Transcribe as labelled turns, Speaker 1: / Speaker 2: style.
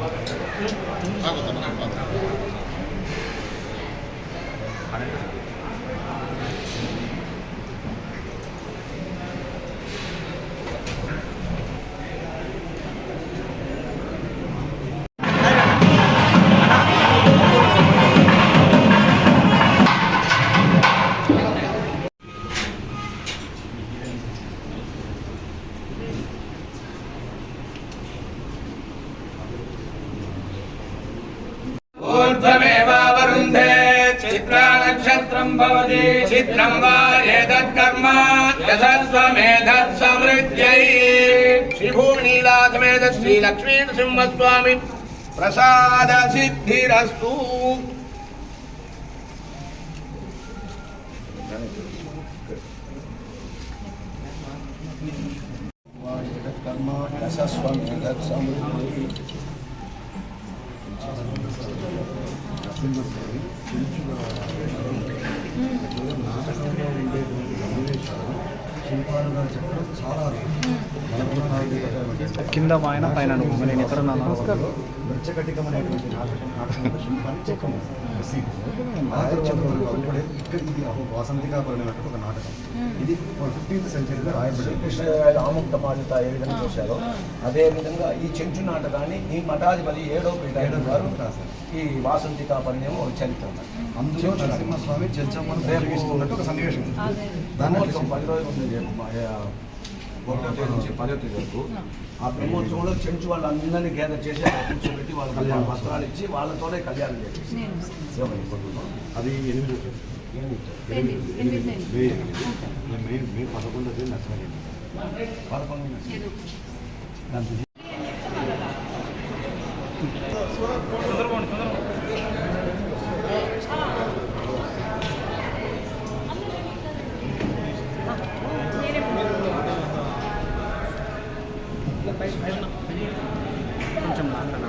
Speaker 1: 하고 넘어갈 것 같아. ऊर्ध्वमेवावरुन्धे चित्रा नक्षत्रम् भवति। चित्रम् वा एतत्कर्म यशस्वमेधत्समृद्ध्यै श्रीभूमिनीलाथमेध श्रीलक्ष्मीनृसिंहस्वामि प्रसादसिद्धिरस्तु
Speaker 2: कर्मा నాటకంలో ఉండేటువంటి సన్నివేశాలు శిల్పాలు గారు చెప్పడం చాలా
Speaker 3: కింద మా ఆయన పైన నేను ఎక్కడ
Speaker 2: మృచ్చకటికం అనేటువంటి ఇక్కడ ఇది ఒక వాసంతిగా పరిణినట్టు ఒక నాటకం. ఇది ఫిఫ్టీన్త్ సెంచరీలో రాయబడింది.
Speaker 4: కృష్ణదేవరాయలు ఆముక్త మాలిత ఏ విధంగా చేశారో అదే విధంగా ఈ చెంచు నాటకాన్ని ఈ మఠాధిపతి ఏడో పీఠాధిపతి గారు ఈ వాసంతికా ఒక చరిత్ర.
Speaker 2: అందులో నరసింహస్వామి చెంచమ్మను ఉపయోగిస్తున్నట్టు ఒక సన్నివేశం. దాన్ని
Speaker 4: పది రోజులు ఒకటో తేదీ నుంచి పదో తేదీ వరకు ఆ బ్రహ్మోత్సవంలో చెంచు వాళ్ళందరినీ గేదర్ చేసి కూర్చోబెట్టి వాళ్ళకి కళ్యాణ వస్త్రాలు ఇచ్చి వాళ్ళతోనే కళ్యాణం చేసి
Speaker 2: అది ఎనిమిది మే. మే పదకొండో తేదీ
Speaker 4: పదకొండు
Speaker 3: కొంచెం మాట్లాడనా